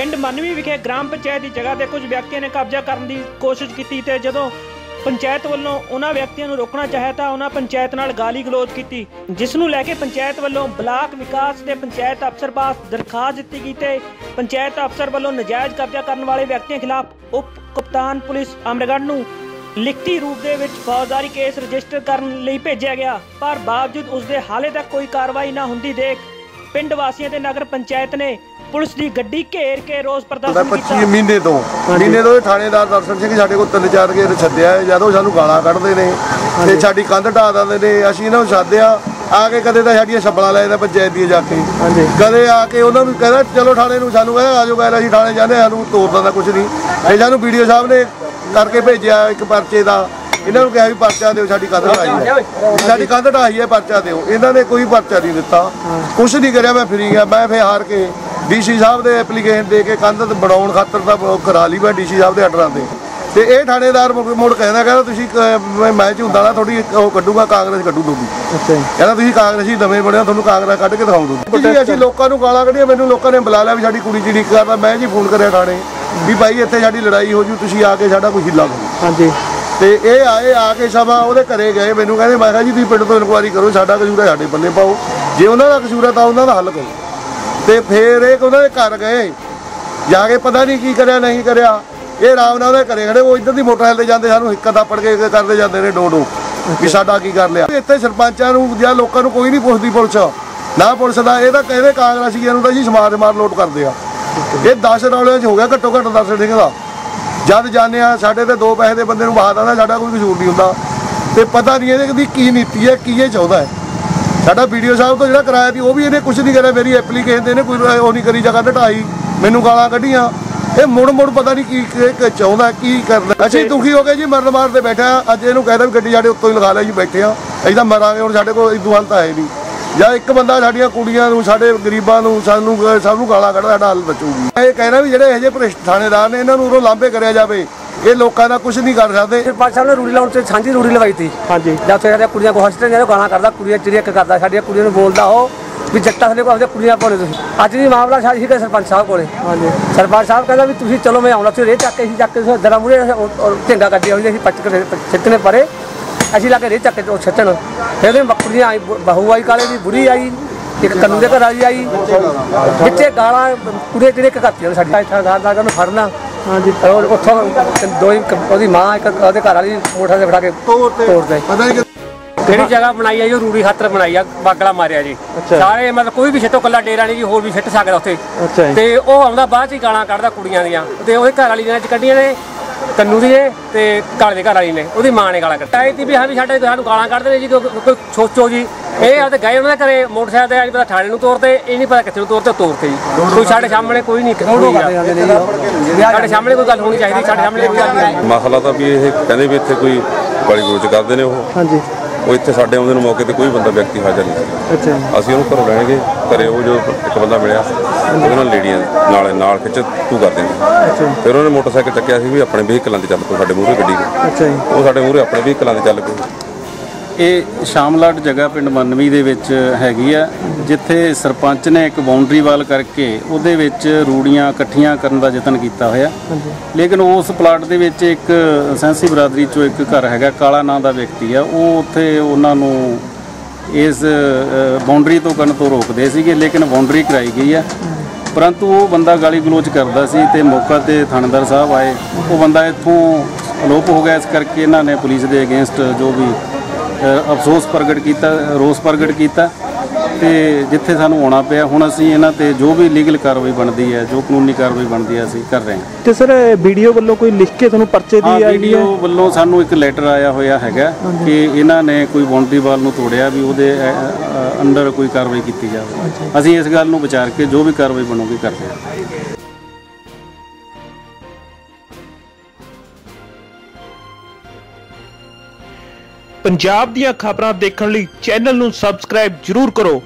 ਪਿੰਡ ਮਨਵੀ ਵਿਖੇ ਗ੍ਰਾਮ ਪੰਚਾਇਤ ਦੀ ਜਗ੍ਹਾ ਤੇ ਕੁਝ ਵਿਅਕਤੀਆਂ ਨੇ ਕਬਜ਼ਾ ਕਰਨ ਦੀ ਕੋਸ਼ਿਸ਼ ਕੀਤੀ ਤੇ ਜਦੋਂ ਪੰਚਾਇਤ ਵੱਲੋਂ ਉਹਨਾਂ ਵਿਅਕਤੀਆਂ ਨੂੰ ਰੋਕਣਾ ਚਾਹਿਆ ਤਾਂ ਉਹਨਾਂ ਪੰਚਾਇਤ ਨਾਲ ਗਾਲੀ ਗਲੋਚ ਕੀਤੀ, ਜਿਸ ਨੂੰ ਲੈ ਕੇ ਪੰਚਾਇਤ ਵੱਲੋਂ ਬਲਾਕ ਵਿਕਾਸ ਦੇ ਪੰਚਾਇਤ ਅਫਸਰ ਪਾਸ ਦਰਖਾਸਤ ਦਿੱਤੀ ਗਈ ਤੇ ਪੰਚਾਇਤ ਅਫਸਰ ਵੱਲੋਂ ਨਜਾਇਜ਼ ਕਬਜ਼ਾ ਕਰਨ ਵਾਲੇ ਵਿਅਕਤੀਆਂ ਖਿਲਾਫ ਉਪ ਕਪਤਾਨ ਪੁਲਿਸ ਅਮਰਗੜ੍ਹ ਨੂੰ ਲਿਖਤੀ ਰੂਪ ਦੇ ਵਿੱਚ ਫੌਜਦਾਰੀ ਕੇਸ ਰਜਿਸਟਰ ਕਰਨ ਲਈ ਭੇਜਿਆ ਗਿਆ, ਪਰ ਬਾਵਜੂਦ ਉਸ ਦੇ ਹਾਲੇ ਤੱਕ ਕੋਈ ਕਾਰਵਾਈ ਨਾ ਹੁੰਦੀ ਦੇਖ ਪਿੰਡ ਵਾਸੀਆਂ ਤੇ ਨਗਰ ਪੰਚਾਇਤ ਨੇ ਪੁਲਿਸ ਦੀ ਗੱਡੀ ਘੇਰ ਕੇ ਰੋਸ ਦਾ ਪ੍ਰਦਰਸ਼ਨ 25 ਕੀਤਾ। ਮਹੀਨੇ ਤੋਂ। ਮਹੀਨੇ ਤੋਂ ਇਹ ਥਾਣੇਦਾਰ ਦਰਸ਼ਨ ਸਿੰਘ ਸਾਡੇ ਕੋਲ ਤਿੰਨ ਚਾਰ ਗੇਰ ਛੱਡਿਆ ਹੈ। ਜਦੋਂ ਸਾਨੂੰ ਗਾਲਾਂ ਕੱਢਦੇ ਨੇ ਤੇ ਸਾਡੀ ਕੰਧ ਢਾ ਦਿੰਦੇ ਨੇ ਅਸੀਂ ਇਹਨਾਂ ਨੂੰ ਸਾਧਿਆ ਆ ਕੇ ਕਦੇ ਤਾਂ ਸਾਡੀਆਂ ਛੱਬਲਾਂ ਲੈ ਜਾਂਦਾ ਪੰਚਾਇਤ ਦੀਆਂ ਜਾ ਕੇ। ਕਦੇ ਆ ਕੇ ਉਹਨਾਂ ਨੂੰ ਕਹਿੰਦਾ ਚਲੋ ਥਾਣੇ ਨੂੰ ਸਾਨੂੰ ਕਹਿੰਦਾ ਆਜੋ ਗੈਰ ਅਸੀਂ ਥਾਣੇ ਜਾਂਦੇ ਹਾਂ, ਸਾਨੂੰ ਤੋਰ ਦਿੰਦਾ ਕੁਝ ਨਹੀਂ। ਇਹ ਸਾਨੂੰ ਵੀਡੀਓ ਸਾਹਿਬ ਨੇ ਕਰਕੇ ਭੇਜਿਆ ਇੱਕ ਪਰਚੇ ਦਾ। ਇਹਨਾਂ ਨੂੰ ਕਿਹਾ ਵੀ ਪਰਚਾ ਦਿਓ ਸਾਡੀ ਕੰਧ ਢਾਈ ਹੈ। ਸਾਡੀ ਕੰਧ ਢਾਈ ਹੈ ਪਰਚਾ ਦਿਓ। ਇਹਨਾਂ ਨੇ ਕੋਈ ਪਰਚਾ ਨਹੀਂ ਦਿੱਤਾ। ਕੁਝ ਨਹੀਂ ਕਰਿਆ ਮੈਂ ਫਰੀ ਗਿਆ ਮੈਂ ਫੇਰ ਹਾਰ ਕੇ ਡੀਸੀ ਸਾਹਿਬ ਦੇ ਐਪਲੀਕੇਸ਼ਨ ਦੇ ਕੇ ਕੰਧ ਬਣਾਉਣ ਖਾਤਰ ਤਾਂ ਕਰਾ ਲਈ ਮੈਂ ਡੀਸੀ ਸਾਹਿਬ ਦੇ ਆਰਡਰਾਂ ਤੇ। ਤੇ ਇਹ ਥਾਣੇਦਾਰ ਮੁੜ ਕਹਿੰਦਾ ਕਹਿੰਦਾ ਤੁਸੀਂ ਮੈਂ- ਚ ਹੁੰਦਾ ਨਾ ਥੋੜੀ ਉਹ ਕੱਢੂਗਾ ਕਾਂਗਰਸ ਕੱਢੂ ਦੋਗੀ ਕਹਿੰਦਾ ਤੁਸੀਂ ਕਾਂਗਰਸੀ ਦਵੇਂ ਬੜਿਆ ਤੁਹਾਨੂੰ ਕਾਂਗਰਸ ਕੱਢ ਕੇ ਦਿਖਾਉਂ ਦੂੰ ਜੀ ਅਸੀਂ ਲੋਕਾਂ ਨੂੰ ਗਾਲਾਂ ਕੱਢੀਆਂ ਮੈਨੂੰ ਲੋਕਾਂ ਨੇ ਬੁਲਾ ਲਿਆ ਵੀ ਸਾਡੀ ਕੁੜੀ ਚਿੜੀ ਕਰਦਾ ਮੈਂ ਜੀ ਫੋਨ ਕਰਿਆ ਥਾਣੇ ਵੀ ਭਾਈ ਇੱਥੇ ਸਾਡੀ ਲੜਾਈ ਹੋ ਜੂ ਤੁਸੀਂ ਆ ਕੇ ਸਾਡਾ ਕੋਈ ਹਿੱਲਾ ਕਰੋ ਹਾਂਜੀ। ਤੇ ਇਹ ਆਏ ਆ ਕੇ ਸਭਾ ਉਹਦੇ ਘਰੇ ਗਏ ਮੈਨੂੰ ਕਹਿੰਦੇ ਮੈਂ ਕਿਹਾ ਜੀ ਤੁਸੀਂ ਪਿੰਡ ਤੋਂ ਇਨਕੁਆਇਰੀ ਕਰੋ ਸਾਡਾ ਕਸੂਰ ਹੈ ਸਾਡੇ ਪੱਲੇ ਪਾਓ। ਜੇ ਉਹਨਾਂ ਦਾ ਕਸੂਰ ਹੈ ਤਾਂ ਉਹਨਾਂ ਦਾ ਹੱਲ ਕਰੋ। ਤੇ ਫੇਰ ਇਹ ਉਹਨਾਂ ਦੇ ਘਰ ਗਏ। ਜਾ ਕੇ ਪਤਾ ਨਹੀਂ ਕੀ ਕਰਿਆ ਨਹੀਂ ਕਰਿਆ। ਇਹ ਆਰਾਮ ਨਾਲ ਉਹਦੇ ਘਰੇ ਖੜੇ। ਉਹ ਇੱਧਰ ਦੀ ਮੋਟਰਸਾਈਕਲ ਤੇ ਜਾਂਦੇ ਸਾਨੂੰ ਹਿੱਕਾ ਥਾਪੜ ਕੇ ਕਰਦੇ ਜਾਂਦੇ ਨੇ ਡੋ ਡੋ ਵੀ ਸਾਡਾ ਕੀ ਕਰ ਲਿਆ। ਇੱਥੇ ਸਰਪੰਚਾਂ ਨੂੰ ਜਾਂ ਲੋਕਾਂ ਨੂੰ ਕੋਈ ਨਹੀਂ ਪੁੱਛਦੀ ਪੁਲਿਸ। ਨਾ ਪੁਲਿਸ ਦਾ ਇਹ ਤਾਂ ਕਹਿੰਦੇ ਕਾਂਗਰਸੀਆਂ ਨੂੰ ਤਾਂ ਜੀ ਸਮਾਰ ਮਾਰ ਲੋਟ ਕਰਦੇ ਆ। ਇਹ 10 ਰੌਲਿਆਂ 'ਚ ਹੋ ਗਿਆ ਘੱਟੋ ਘੱਟ 10 ਸਿੰਘ ਦਾ। ਜਦ ਜਾਂਦੇ ਆ ਸਾਡੇ ਤੇ ਦੋ ਪੈਸੇ ਦੇ ਬੰਦੇ ਨੂੰ ਬਾਹਰ ਆਉਂਦਾ ਸਾਡਾ ਕੋਈ ਕਸੂਰ ਨਹੀਂ ਹੁੰਦਾ। ਤੇ ਪਤਾ ਨਹੀਂ ਇਹਦੇ ਦੀ ਕੀ ਨੀਤੀ ਹੈ ਕੀ ਇਹ ਚਾਹੁੰਦਾ ਹੈ। ਸਾਡਾ ਵੀਡੀਓ ਸਾਹਿਬ ਤੋਂ ਜਿਹੜਾ ਕਰਾਇਆ ਸੀ ਉਹ ਵੀ ਇਹਨੇ ਕੁਝ ਨਹੀਂ ਕਰਿਆ ਮੇਰੀ ਐਪਲੀਕੇਸ਼ਨ ਤੇ ਇਹਨੇ ਕੋਈ ਉਹ ਨਹੀਂ ਕਰੀ ਜਗ੍ਹਾ ਢਾਈ ਮੈਨੂੰ ਗਾਲਾਂ ਕੱਢੀਆਂ। ਇਹ ਮੁੜ ਮੁੜ ਪਤਾ ਨਹੀਂ ਕੀ ਚਾਹੁੰਦਾ ਕੀ ਕਰਦਾ ਅਸੀਂ ਦੁਖੀ ਹੋ ਗਏ ਜੀ ਮਰਨ ਮਾਰ ਤੇ ਬੈਠਾ ਅੱਜ ਇਹਨੂੰ ਕਹਿੰਦਾ ਵੀ ਗੱਡੀ ਸਾਡੇ ਉੱਤੋਂ ਹੀ ਲਗਾ ਲਿਆ ਜੀ ਬੈਠੇ ਆ ਅਸੀਂ ਤਾਂ ਮਰਾਂਗੇ ਹੁਣ ਸਾਡੇ ਕੋਲ ਇਦੋਂ ਹੱਲ ਤਾਂ ਹੈ ਨਹੀਂ। ਜਾਂ ਇੱਕ ਬੰਦਾ ਸਾਡੀਆਂ ਕੁੜੀਆਂ ਨੂੰ ਸਾਡੇ ਗਰੀਬਾਂ ਨੂੰ ਸਾਨੂੰ ਸਭ ਨੂੰ ਗਾਲਾਂ ਕੱਢਦਾ ਸਾਡਾ ਹੱਲ ਬਚੂਗੀ। ਇਹ ਕਹਿਣਾ ਵੀ ਜਿਹੜੇ ਇਹੋ ਜਿਹੇ ਭ੍ਰਿਸ਼ਟ ਥਾਣੇਦਾਰ ਨੇ ਇਹਨਾਂ ਨੂੰ ਉਰੋਂ ਲਾਂਭੇ ਕਰਿਆ ਜਾਵੇ। ਇਹ ਲੋਕਾਂ ਦਾ ਕੁਝ ਨਹੀਂ ਕਰ ਸਕਦੇ। ਸਰਪੰਚ ਸਾਹਿਬ ਨੇ ਰੂੜੀ ਲਾਉਣ ਤੇ ਸਾਂਝੀ ਰੂੜੀ ਲਵਾਈ ਤੀ। ਹਾਂਜੀ। ਜਦ ਸਾਡੀਆਂ ਕੁੜੀਆਂ ਕੋ ਹਸਪਤਾਲ ਜਾਂਦੇ ਗਾਣਾ ਕਰਦਾ ਕੁੜੀਆਂ ਚਿੜੀਆਂ ਇੱਕ ਕਰਦਾ ਸਾਡੀਆਂ ਕੁੜੀਆਂ ਨੂੰ ਬੋਲਦਾ ਉਹ ਵੀ ਜੱਟਾ ਥਲੇ ਕੋ ਆਪਦੇ ਕੁੜੀਆਂ ਪਾਉਣੇ ਤੁਸੀਂ। ਅੱਜ ਵੀ ਮਾਮਲਾ ਸਾਡੀ ਸੀਗਾ ਸਰਪੰਚ ਸਾਹਿਬ ਕੋਲੇ। ਹਾਂਜੀ। ਸਰਪੰਚ ਸਾਹਿਬ ਕਹਿੰਦਾ ਵੀ ਤੁਸੀਂ ਚਲੋ ਮੈਂ ਆਉਣਾ ਤੁਸੀਂ ਰੇ ਚੱਕ ਕੇ ਅਸੀਂ ਚੱਕ ਕੇ ਦਰਾ ਮੂਰੇ ਢਿੰਗਾ ਕੱਢਿਆ ਹੋਈ ਅਸੀਂ ਪੱਟ ਕੇ ਛਿੱਟਨੇ ਪਰੇ। ਅਸੀਂ ਲਾ ਕੇ ਰੇ ਚੱਕ ਕੇ ਉਹ ਛੱਟਣ ਫਿਰ ਉਹਦੇ ਬੱਕਰੀਆਂ ਆਈ ਬਹੂ ਆਈ ਕਾਲੇ ਦੀ ਬੁੜੀ ਆਈ ਇੱਕ ਕੰਨੂ ਦੇ ਘਰ ਵਾਲੀ ਆਈ। ਜਿੱਥੇ ਗਾਲਾਂ ਕੁੜੇ ਜਿਹੜੇ ਕਕਾਤੀਆਂ ਸਾਡੀ ਥਾਣਦਾਰ ਦਾ ਨੂੰ ਫੜਨਾ। ਹਾਂਜੀ। ਔਰ ਉੱਥੋਂ ਦੋ ਹੀ ਕ- ਉਹਦੀ ਮਾਂ ਇੱਕ ਉਹਦੇ ਘਰ ਵਾਲੀ ਮੋਟਰ ਤੇ ਬਿਠਾ ਕੇ ਤੋੜਦੇ ਪਤਾ ਨਹੀਂ ਜਿਹੜੀ ਜਗ੍ਹਾ ਬਣਾਈ ਆ ਜੀ? ਉਹ ਰੂੜੀ ਖਾਤਰ ਬਣਾਈ ਆ ਬਾਗਲਾ ਮਾਰਿਆ ਜੀ। ਸਾਰੇ ਮਤਲਬ ਕੋਈ ਵੀ ਛੱਟੋ ਕੱਲਾ ਡੇਰਾ ਨਹੀਂ ਜੀ ਹੋਰ ਵੀ ਛੱਟ ਸਕਦਾ ਉੱਥੇ। ਤੇ ਉਹ ਆਉਂਦਾ ਬਾਅਦ ਚ ਹੀ ਗਾਲਾਂ ਕੱਢਦਾ ਕੁੜੀਆਂ ਦੀਆਂ। ਤੇ ਉਹਦੇ ਘਰ ਵਾਲੀ ਨੇ ਚ ਕੱਢੀਆਂ ਨੇ। ਕੰਨੂ ਦੀ ਨੇ ਤੇ ਕਾਲੇ ਦੇ ਘਰ ਵਾਲੀ ਨੇ ਉਹਦੀ ਮਾਂ ਨੇ ਗਾਲਾਂ ਕੱਢੀਆਂ। ਆਈ ਤੀ ਵੀ ਹਾਂ ਵੀ ਸਾਡੇ ਸਾਨੂੰ ਗਾਲਾਂ ਕੱਢਦੇ ਨੇ ਜੀ ਕੋਈ ਕੋਈ ਸੋਚੋ ਜੀ। ਇਹ ਆਪਦੇ ਗਏ ਉਹਨਾਂ ਦੇ ਘਰੇ ਮੋਟਰਸਾਈਕਲ ਤੇ ਅੱਜ ਪਤਾ ਥਾਣੇ ਨੂੰ ਤੋਰਤੇ ਇਹ ਨਹੀਂ ਪਤਾ ਕਿੱਥੇ ਨੂੰ ਤੋਰਤੇ ਤੋਰਤੇ ਜੀ। ਕੋਈ ਸਾਡੇ ਸਾਹਮਣੇ ਕੋਈ ਨਹੀਂ ਸਾਡੇ ਸਾਹਮਣੇ ਕੋਈ ਗੱਲ ਹੋਣੀ ਚਾਹੀਦੀ ਸਾਡੇ ਸਾਹਮਣੇ ਕੋਈ ਗੱਲ ਨਹੀਂ। ਮਸਲਾ ਤਾਂ ਵੀ ਇਹ ਕਹਿੰਦੇ ਵੀ ਇੱਥੇ ਕੋਈ ਗਾਲੀ ਗਲੋਚ ਕਰਦੇ ਨੇ ਉਹ। ਹਾਂਜੀ। ਉਹ ਇੱਥੇ ਸਾਡੇ ਆਉਂਦੇ ਨੂੰ ਮੌਕੇ ਤੇ ਕੋਈ ਬੰਦਾ ਵਿਅਕਤੀ ਹਾਜ਼ਰ ਨਹੀਂ ਸੀ। ਅੱਛਾ ਜੀ। ਅਸੀਂ ਉਹਨੂੰ ਘਰੋਂ ਲੈਣਗੇ ਘਰੇ ਉਹ ਜੋ ਇੱਕ ਬੰਦਾ ਮਿਲਿਆ ਉਹਦੇ ਨਾਲ ਲੇਡੀਆਂ ਨਾਲ ਨਾਲ ਖਿੱਚ ਤੂੰ ਕਰਦੇ ਨੇ ਫਿਰ ਉਹਨੇ ਮੋਟਰਸਾਈਕਲ ਚੱਕਿਆ ਸੀ ਵੀ ਆਪਣੇ ਵਹੀਕਲਾਂ ਤੇ ਚੱਲ ਪਓ ਸਾਡੇ ਮੂਹਰੇ ਗੱਡੀ ਦੇ ਅੱਛਾ ਜੀ। ਉਹ ਸਾਡੇ ਮੂਹਰੇ ਆਪਣੇ ਵਹੀਕਲਾਂ ਤੇ ਚੱਲ ਪਏ ਇਹ ਸ਼ਾਮਲਾਟ ਜਗ੍ਹਾ ਪਿੰਡ ਮੰਨਵੀ ਦੇ ਵਿੱਚ ਹੈਗੀ ਆ ਜਿੱਥੇ ਸਰਪੰਚ ਨੇ ਇੱਕ ਬਾਉਂਡਰੀ ਵਾਲ ਕਰਕੇ ਉਹਦੇ ਵਿੱਚ ਰੂੜੀਆਂ ਇਕੱਠੀਆਂ ਕਰਨ ਦਾ ਯਤਨ ਕੀਤਾ ਹੋਇਆ। ਲੇਕਿਨ ਉਸ ਪਲਾਟ ਦੇ ਵਿੱਚ ਇੱਕ ਸੈਂਸੀ ਬਰਾਦਰੀ ਚੋਂ ਇੱਕ ਘਰ ਹੈਗਾ ਕਾਲਾ ਨਾਂ ਦਾ ਵਿਅਕਤੀ ਆ। ਉਹ ਉੱਥੇ ਉਹਨਾਂ ਨੂੰ ਇਸ ਬਾਉਂਡਰੀ ਤੋਂ ਕਰਨ ਤੋਂ ਰੋਕਦੇ ਸੀਗੇ, ਲੇਕਿਨ ਬਾਉਂਡਰੀ ਕਰਾਈ ਗਈ ਹੈ ਪਰੰਤੂ ਉਹ ਬੰਦਾ ਗਾਲੀ ਗਲੋਚ ਕਰਦਾ ਸੀ ਤੇ ਮੌਕਾ ਤੇ ਥਾਣੇਦਾਰ ਸਾਹਿਬ ਆਏ। ਉਹ ਬੰਦਾ ਇੱਥੋਂ ਅਲੋਪ ਹੋ ਗਿਆ, ਇਸ ਕਰਕੇ ਇਹਨਾਂ ਨੇ ਪੁਲਿਸ ਦੇ ਅਗੇਂਸਟ ਜੋ ਵੀ ਅਫਸੋਸ ਪ੍ਰਗਟ ਕੀਤਾ, ਰੋਸ ਪ੍ਰਗਟ ਕੀਤਾ। ਤੇ ਜਿੱਥੇ ਸਾਨੂੰ ਆਉਣਾ ਪਿਆ ਹੁਣ ਅਸੀਂ ਇਹਨਾਂ ਤੇ ਜੋ ਵੀ ਲੀਗਲ ਕਾਰਵਾਈ ਬਣਦੀ ਹੈ ਜੋ ਕਾਨੂੰਨੀ ਕਾਰਵਾਈ ਬਣਦੀ ਹੈ ਅਸੀਂ ਕਰ ਰਹੇ ਹਾਂ। ਤੇ ਸਰ ਵੀਡੀਓ ਵੱਲੋਂ ਕੋਈ ਲਿਖ ਕੇ ਤੁਹਾਨੂੰ ਪਰਚੇ ਦੀ ਆਈ ਵੀਡੀਓ ਵੱਲੋਂ ਸਾਨੂੰ ਇੱਕ ਲੈਟਰ ਆਇਆ ਹੋਇਆ ਹੈਗਾ ਕਿ ਇਹਨਾਂ ਨੇ ਕੋਈ ਬਾਉਂਡਰੀ ਵਾਲ ਨੂੰ ਤੋੜਿਆ ਵੀ ਉਹਦੇ ਅੰਡਰ ਕੋਈ ਕਾਰਵਾਈ ਕੀਤੀ ਜਾਵੇ। ਅਸੀਂ ਇਸ ਗੱਲ ਨੂੰ ਵਿਚਾਰ ਕੇ ਜੋ ਵੀ ਕਾਰਵਾਈ ਬਣੂਗੀ ਕਰਦੇ ਹਾਂ। ਪੰਜਾਬ ਦੀਆਂ ਖਬਰਾਂ ਦੇਖਣ ਲਈ ਚੈਨਲ ਨੂੰ ਸਬਸਕ੍ਰਾਈਬ ਜ਼ਰੂਰ ਕਰੋ।